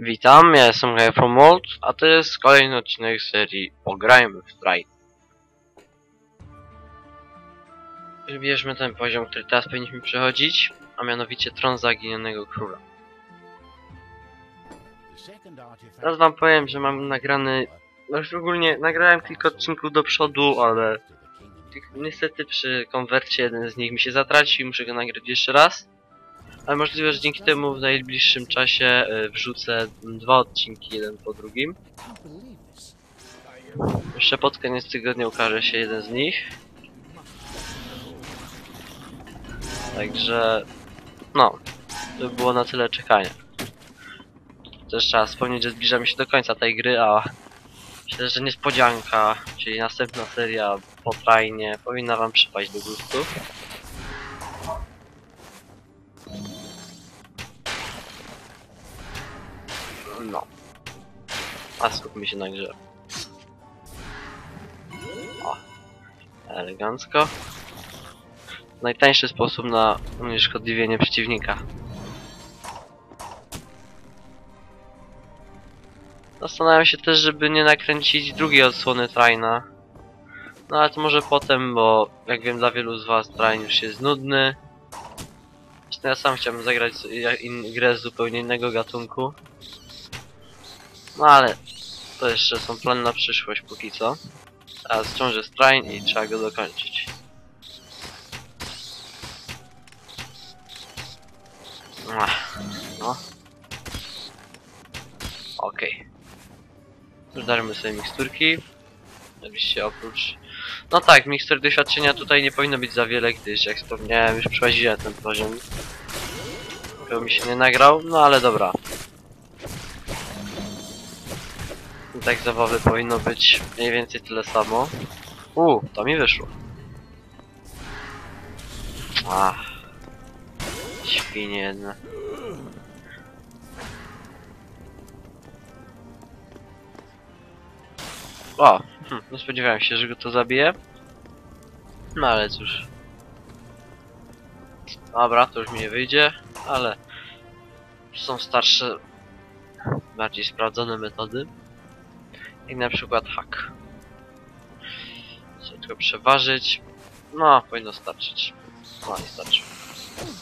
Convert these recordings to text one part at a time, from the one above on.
Witam, ja jestem Guy from Mold, a to jest kolejny odcinek serii Pograjmy w Strike. Wybierzmy ten poziom, który teraz powinniśmy przechodzić, a mianowicie Tron Zaginionego Króla. Teraz wam powiem, że mam nagrany... No już ogólnie nagrałem kilka odcinków do przodu, ale niestety przy konwercie jeden z nich mi się zatracił i muszę go nagrać jeszcze raz. Ale możliwe, że dzięki temu w najbliższym czasie e, wrzucę dwa odcinki, jeden po drugim. Jeszcze pod koniec tygodnia ukaże się jeden z nich. Także... No, to by było na tyle czekania. Też trzeba wspomnieć, że zbliżamy się do końca tej gry, a myślę, że niespodzianka, czyli następna seria po trajnie powinna wam przypaść do gustu. A skupmy się na grze. O. Elegancko. Najtańszy sposób na unieszkodliwienie przeciwnika. Zastanawiam się też, żeby nie nakręcić drugiej odsłony Traina. No ale to może potem, bo jak wiem dla wielu z was Train już jest nudny. Zresztą ja sam chciałbym zagrać grę z zupełnie innego gatunku. No ale to jeszcze są plany na przyszłość póki co. Teraz ciąży strain i trzeba go dokończyć. No. Okej. Okay. Darmy sobie miksturki. Oczywiście oprócz... No tak, mikstur doświadczenia tutaj nie powinno być za wiele, gdyż jak wspomniałem już przechodziłem ten poziom. Tylko mi się nie nagrał, no ale dobra. Tak zabawy powinno być mniej więcej tyle samo. U, to mi wyszło. Ach. Świnie jedne. O, hm, nie spodziewałem się, że go to zabije. No ale cóż. Dobra, to już mi nie wyjdzie, ale są starsze, bardziej sprawdzone metody. Jak na przykład hack. Chcę tylko przeważyć. No, powinno starczyć. No, nie starczy.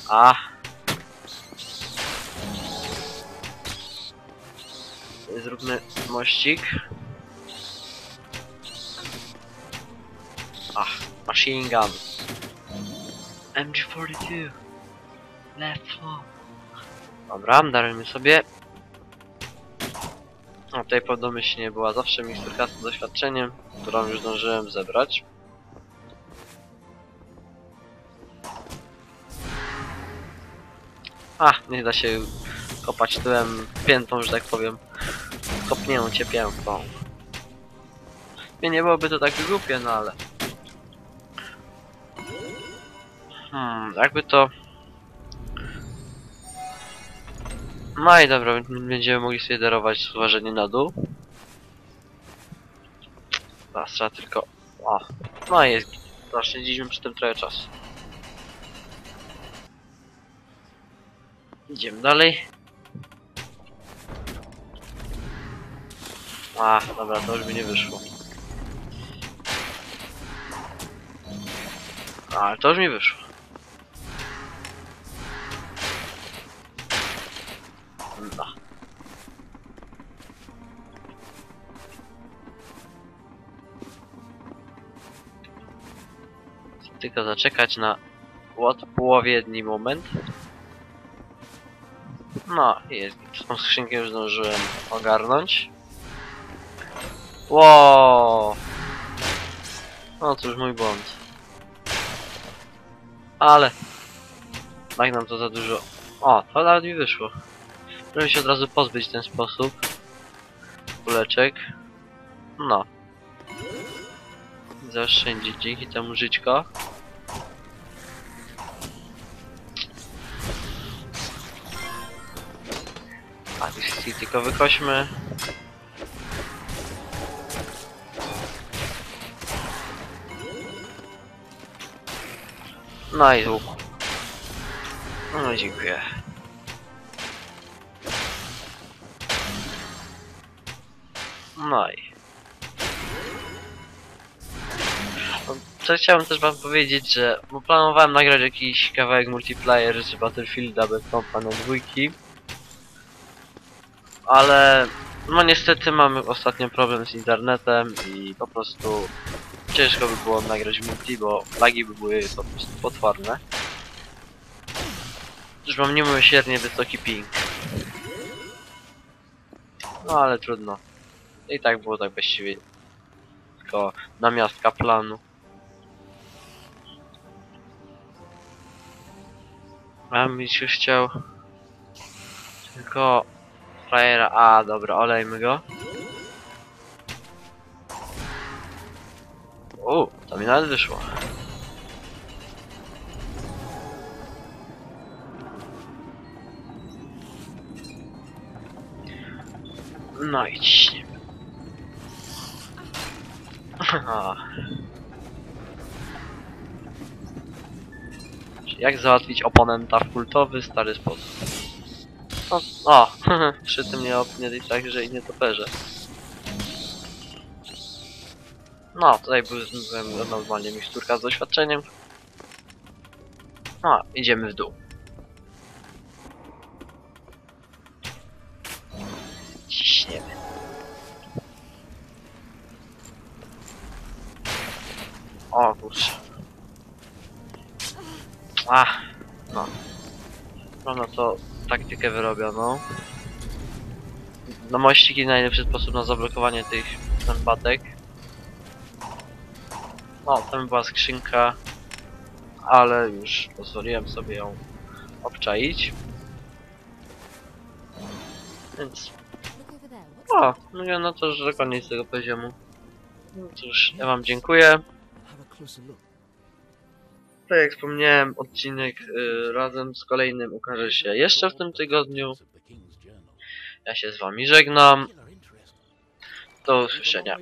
A. Zróbmy mościk. Ach, machine gun. MG42. Left floor. Dobra, darujmy sobie. A tutaj podomyślnie była zawsze miksturka z doświadczeniem, którą już zdążyłem zebrać. A, nie da się kopać tyłem piętą, że tak powiem. Kopnię cię piętą. Nie, nie byłoby to takie głupie, no ale... Hmm, jakby to... No i dobra, będziemy mogli sobie darować zważenie na dół. Teraz trzeba tylko... O, no jest. Zaszczędziliśmy przy tym trochę czasu. Idziemy dalej. A, dobra, to już mi nie wyszło. A, to już mi wyszło. No. Tylko zaczekać na odpowiedni moment. No, jest. Tą skrzynkę już zdążyłem ogarnąć. Wow. No cóż, mój błąd. Ale... Tak nam to za dużo... O, to nawet mi wyszło. Żeby się od razu pozbyć w ten sposób. Kuleczek. No. Zaoszczędzić dzięki temu żyćko. A, i tylko wykośmy. No i łuk. No dziękuję. No i... Co chciałem też wam powiedzieć, że planowałem nagrać jakiś kawałek multiplayer z Battlefielda bez kompa na dwójki. Ale no niestety mamy ostatnio problem z internetem i po prostu ciężko by było nagrać multi, bo lagi by były po prostu potworne. Już mam niemiłosiernie wysoki ping. No ale trudno. I tak było tak właściwie. Tylko namiastka planu. Bym się chciał... Tylko... Frajera... A, dobra, olejmy go. U, to mi nawet wyszło. No i ciśniemy. Jak załatwić oponenta w kultowy, stary sposób. O, o przy tym nie opnie także i nie toperze. No, tutaj był byłem normalnie miksturka z doświadczeniem. No, idziemy w dół. Ciśniemy. O kurczę. Ach, no. No, no to taktykę wyrobioną. No mościki najlepszy sposób na zablokowanie tych zębatek. No, tam była skrzynka, ale już pozwoliłem sobie ją obczaić. Więc o, no ja no to że koniec tego poziomu. No cóż, ja wam dziękuję. Tak jak wspomniałem, odcinek y, razem z kolejnym ukaże się jeszcze w tym tygodniu. Ja się z wami żegnam. Do usłyszenia.